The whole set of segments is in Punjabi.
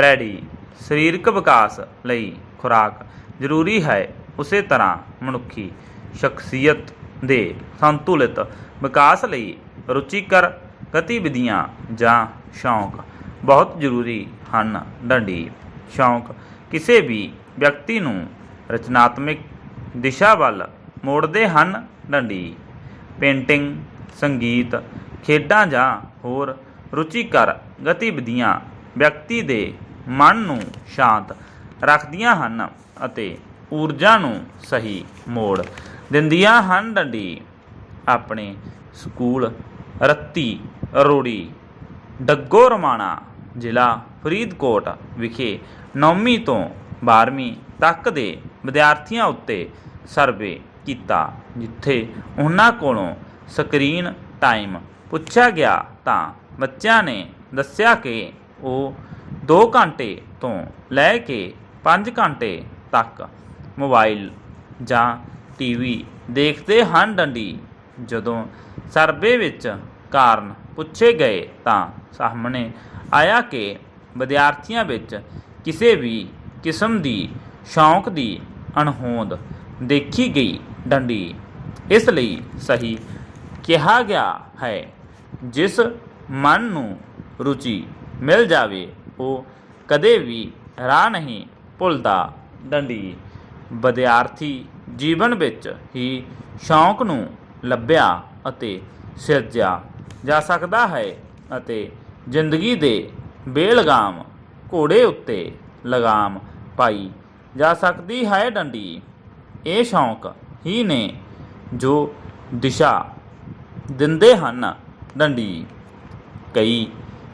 ਰੈਡੀ। ਸਰੀਰਕ ਵਿਕਾਸ ਲਈ ਖੁਰਾਕ ਜ਼ਰੂਰੀ ਹੈ ਉਸੇ ਤਰ੍ਹਾਂ ਮਨੁੱਖੀ ਸ਼ਖਸੀਅਤ ਦੇ ਸੰਤੁਲਿਤ ਵਿਕਾਸ ਲਈ ਰੁਚੀਕਰ ਗਤੀਵਿਧੀਆਂ ਜਾਂ ਸ਼ੌਂਕ ਬਹੁਤ ਜ਼ਰੂਰੀ ਹਨ। ਡੰਡੀ, ਸ਼ੌਂਕ ਕਿਸੇ ਵੀ ਵਿਅਕਤੀ ਨੂੰ ਰਚਨਾਤਮਕ ਦਿਸ਼ਾ ਵੱਲ ਮੋੜਦੇ ਹਨ। ਡੰਡੀ, ਪੇਂਟਿੰਗ, ਸੰਗੀਤ, ਖੇਡਾਂ ਜਾਂ ਹੋਰ ਰੁਚੀਕਰ ਗਤੀਵਿਧੀਆਂ ਵਿਅਕਤੀ ਦੇ ਮਨ ਨੂੰ ਸ਼ਾਂਤ ਰੱਖਦੀਆਂ ਹਨ ਅਤੇ ਊਰਜਾ ਨੂੰ ਸਹੀ ਮੋੜ ਦਿੰਦੀਆਂ ਹਨ। ਡੰਡੀ ਆਪਣੇ ਸਕੂਲ, ਰੱਤੀ, ਰੋੜੀ, ਡੱਗੋ ਰਮਾਣਾ ਜ਼ਿਲ੍ਹਾ ਫਰੀਦਕੋਟ ਵਿਖੇ 9ਵੀਂ ਤੋਂ 12ਵੀਂ ਤੱਕ ਦੇ ਵਿਦਿਆਰਥੀਆਂ ਉੱਤੇ ਸਰਵੇ ਕੀਤਾ, ਜਿੱਥੇ ਉਹਨਾਂ ਕੋਲੋਂ ਸਕਰੀਨ ਟਾਈਮ ਪੁੱਛਿਆ ਗਿਆ ਤਾਂ ਬੱਚਿਆਂ ਨੇ ਦੱਸਿਆ ਕਿ ਉਹ 2 ਘੰਟੇ ਤੋਂ ਲੈ ਕੇ 5 ਘੰਟੇ ਤੱਕ ਮੋਬਾਈਲ ਜਾਂ ਟੀਵੀ ਦੇਖਦੇ ਹਨ ਡੰਡੀ। ਜਦੋਂ ਸਰਵੇ ਵਿੱਚ ਕਾਰਨ ਪੁੱਛੇ ਗਏ ਤਾਂ ਸਾਹਮਣੇ ਆਇਆ ਕਿ ਵਿਦਿਆਰਥੀਆਂ ਵਿੱਚ ਕਿਸੇ ਵੀ ਕਿਸਮ ਦੀ ਸ਼ੌਂਕ ਦੀ ਅਣਹੋਂਦ ਦੇਖੀ ਗਈ ਡੰਡੀ। ਇਸ ਲਈ ਸਹੀ ਕਿਹਾ ਗਿਆ ਹੈ, ਜਿਸ ਮਨ ਨੂੰ ਰੁਚੀ ਮਿਲ ਜਾਵੇ, ਉਹ ਕਦੇ ਵੀ ਰਾਹ ਨਹੀਂ ਭੁੱਲਦਾ। ਡੰਡੀ ਵਿਦਿਆਰਥੀ ਜੀਵਨ ਵਿੱਚ ਹੀ ਸ਼ੌਂਕ ਨੂੰ ਲੱਭਿਆ ਅਤੇ ਸਿਰਜਿਆ ਜਾ ਸਕਦਾ ਹੈ ਅਤੇ ਜ਼ਿੰਦਗੀ ਦੇ ਬੇਲਗਾਮ ਘੋੜੇ ਉੱਤੇ ਲਗਾਮ ਪਾਈ ਜਾ ਸਕਦੀ ਹੈ ਡੰਡੀ ਇਹ ਸ਼ੌਂਕ ਹੀ ਨੇ ਜੋ ਦਿਸ਼ਾ ਦਿੰਦੇ ਹਨ ਡੰਡੀ ਕਈ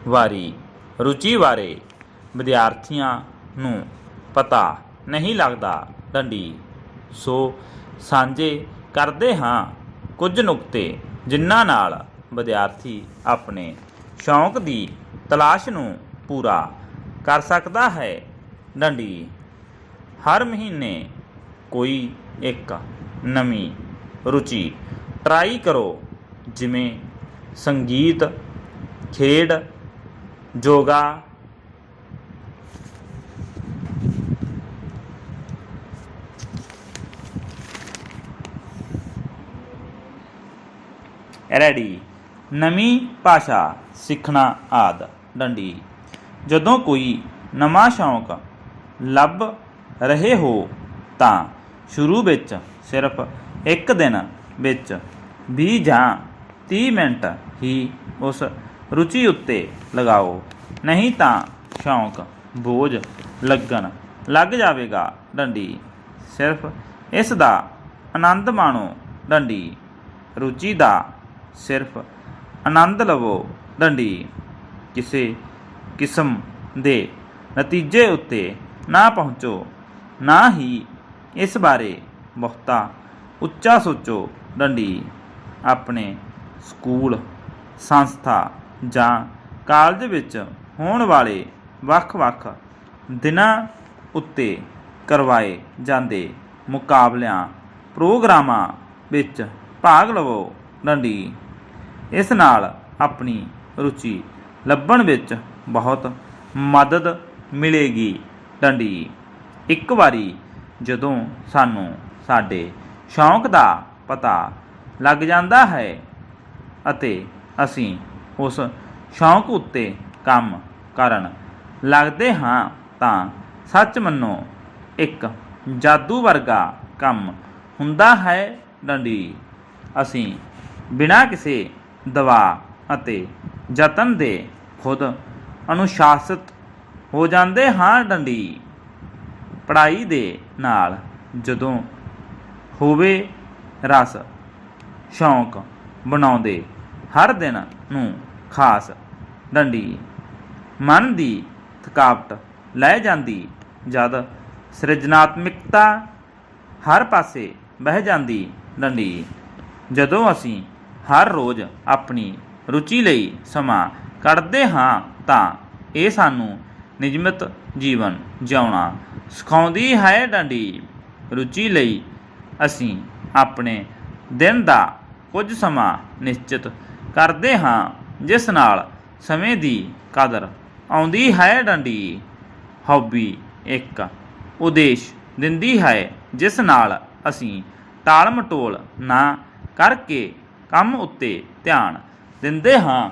ਵਾਰੀ ਰੁਚੀ ਬਾਰੇ ਵਿਦਿਆਰਥੀਆਂ ਨੂੰ ਪਤਾ ਨਹੀਂ ਲੱਗਦਾ। ਡੰਡੀ। ਸੋ ਸਾਂਝੇ ਕਰਦੇ ਹਾਂ ਕੁਝ ਨੁਕਤੇ, ਜਿਨ੍ਹਾਂ ਨਾਲ ਵਿਦਿਆਰਥੀ ਆਪਣੇ ਸ਼ੌਂਕ ਦੀ ਤਲਾਸ਼ ਨੂੰ ਪੂਰਾ ਕਰ ਸਕਦਾ ਹੈ। ਡੰਡੀ। ਹਰ ਮਹੀਨੇ ਕੋਈ ਇੱਕ ਨਵੀਂ ਰੁਚੀ ਟਰਾਈ ਕਰੋ, ਜਿਵੇਂ ਸੰਗੀਤ, ਖੇਡ ਯੋਗਾ ਰੈਡੀ ਨਵੀਂ ਭਾਸ਼ਾ ਸਿੱਖਣਾ ਆਦ। ਡੰਡੀ। ਜਦੋਂ ਕੋਈ ਨਵਾਂ ਸ਼ੌਂਕ ਲੱਭ ਰਹੇ ਹੋ, ਤਾਂ ਸ਼ੁਰੂ ਵਿੱਚ ਸਿਰਫ ਇੱਕ ਦਿਨ ਵਿੱਚ 20 ਜਾਂ 30 ਮਿੰਟ ਹੀ ਉਸ ਰੁਚੀ ਉੱਤੇ ਲਗਾਓ ਨਹੀਂ ਤਾਂ ਸ਼ੌਂਕ ਬੋਝ ਲੱਗਣ ਲੱਗ ਜਾਵੇਗਾ ਡੰਡੀ ਸਿਰਫ ਇਸ ਦਾ ਆਨੰਦ ਮਾਣੋ ਡੰਡੀ ਰੁਚੀ ਦਾ ਸਿਰਫ ਆਨੰਦ ਲਵੋ ਡੰਡੀ ਕਿਸੇ ਕਿਸਮ ਦੇ ਨਤੀਜੇ ਉੱਤੇ ਨਾ ਪਹੁੰਚੋ ਨਾ ਹੀ ਇਸ ਬਾਰੇ ਬਹੁਤਾ ਉੱਚਾ ਸੋਚੋ ਡੰਡੀ ਆਪਣੇ ਸਕੂਲ ਸੰਸਥਾ ਜਾਂ ਕਾਲਜ ਵਿੱਚ ਹੋਣ ਵਾਲੇ ਵੱਖ-ਵੱਖ ਦਿਨਾਂ ਉੱਤੇ ਕਰਵਾਏ ਜਾਂਦੇ ਮੁਕਾਬਲਿਆਂ, ਪ੍ਰੋਗਰਾਮਾਂ ਵਿੱਚ ਭਾਗ ਲਵੋ। ਡੰਡੀ ਇਸ ਨਾਲ ਆਪਣੀ ਰੁਚੀ ਲੱਭਣ ਵਿੱਚ ਬਹੁਤ ਮਦਦ ਮਿਲੇਗੀ। ਡੰਡੀ ਇੱਕ ਵਾਰੀ ਜਦੋਂ ਸਾਨੂੰ ਸਾਡੇ ਸ਼ੌਂਕ ਦਾ ਪਤਾ ਲੱਗ ਜਾਂਦਾ ਹੈ ਅਤੇ ਅਸੀਂ ਉਸ ਸ਼ੌਂਕ ਉੱਤੇ ਕੰਮ ਕਰਨ ਲੱਗਦੇ ਹਾਂ ਤਾਂ ਸੱਚ ਮੰਨੋ, ਇੱਕ ਜਾਦੂ ਵਰਗਾ ਕੰਮ ਹੁੰਦਾ ਹੈ ਡੰਡੀ। ਅਸੀਂ ਬਿਨਾਂ ਕਿਸੇ ਦਵਾ ਅਤੇ ਯਤਨ ਦੇ ਖੁਦ ਅਨੁਸ਼ਾਸਿਤ ਹੋ ਜਾਂਦੇ ਹਾਂ ਡੰਡੀ। ਪੜ੍ਹਾਈ ਦੇ ਨਾਲ ਜਦੋਂ ਹੋਵੇ ਰਸ, ਸ਼ੌਂਕ ਬਣਾਉਂਦੇ ਹਰ ਦਿਨ ਨੂੰ ਖਾਸ ਡੰਡੀ। ਮਨ ਦੀ ਥਕਾਵਟ ਲੈ ਜਾਂਦੀ, ਜਦ ਸਿਰਜਣਾਤਮਕਤਾ ਹਰ ਪਾਸੇ ਬਹਿ ਜਾਂਦੀ ਡੰਡੀ। ਜਦੋਂ ਅਸੀਂ ਹਰ ਰੋਜ਼ ਆਪਣੀ ਰੁਚੀ ਲਈ ਸਮਾਂ ਕੱਢਦੇ ਹਾਂ, ਤਾਂ ਇਹ ਸਾਨੂੰ ਨਿਯਮਿਤ ਜੀਵਨ ਜਿਉਣਾ ਸਿਖਾਉਂਦੀ ਹੈ ਡੰਡੀ। ਰੁਚੀ ਲਈ ਅਸੀਂ ਆਪਣੇ ਦਿਨ ਦਾ ਕੁਝ ਸਮਾਂ ਨਿਸ਼ਚਿਤ ਕਰਦੇ ਹਾਂ। ਜਿਸ ਨਾਲ ਸਮੇਂ ਦੀ ਕਦਰ ਆਉਂਦੀ ਹੈ ਡੰਡੀ ਹੌਬੀ ਇੱਕ ਉਦੇਸ਼ ਦਿੰਦੀ ਹੈ ਜਿਸ ਨਾਲ ਅਸੀਂ ਟਾਲ ਮਟੋਲ ਨਾ ਕਰਕੇ ਕੰਮ ਉੱਤੇ ਧਿਆਨ ਦਿੰਦੇ ਹਾਂ।